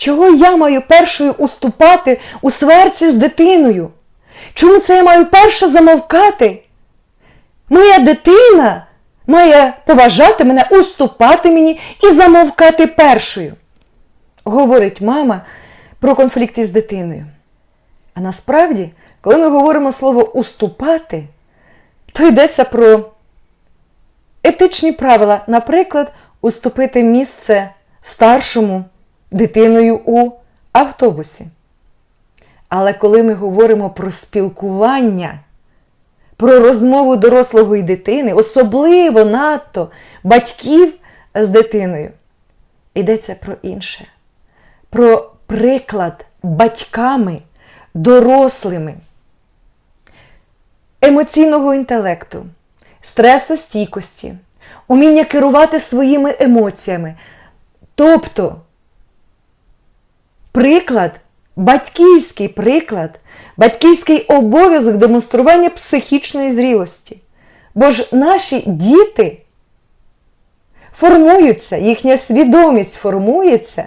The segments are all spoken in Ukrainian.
Чого я маю першою уступати у сварці з дитиною? Чому це я маю перше замовкати? Моя дитина має поважати мене, уступати мені і замовкати першою. Говорить мама про конфлікти з дитиною. А насправді, коли ми говоримо слово уступати, то йдеться про етичні правила, наприклад, уступити місце старшому дитиною у автобусі. Але коли ми говоримо про спілкування, про розмову дорослого і дитини, особливо надто батьків з дитиною, йдеться про інше, про приклад батьками, дорослими, емоційного інтелекту, стресостійкості, уміння керувати своїми емоціями. Тобто приклад, батьківський приклад, батьківський обов'язок демонстрування психічної зрілості. Бо ж наші діти формуються, їхня свідомість формується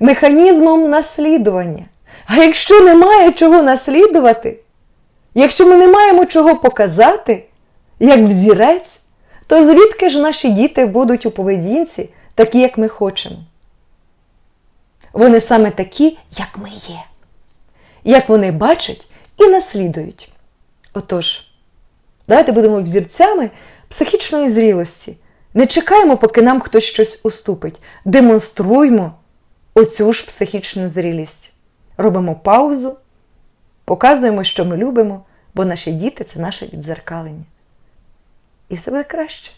механізмом наслідування. А якщо немає чого наслідувати, якщо ми не маємо чого показати, як взірець, то звідки ж наші діти будуть у поведінці такі, як ми хочемо? Вони саме такі, як ми є, як вони бачать і наслідують. Отож, давайте будемо взірцями психічної зрілості. Не чекаємо, поки нам хтось щось уступить. Демонструймо оцю ж психічну зрілість. Робимо паузу, показуємо, що ми любимо, бо наші діти це наше відзеркалення. І все буде краще.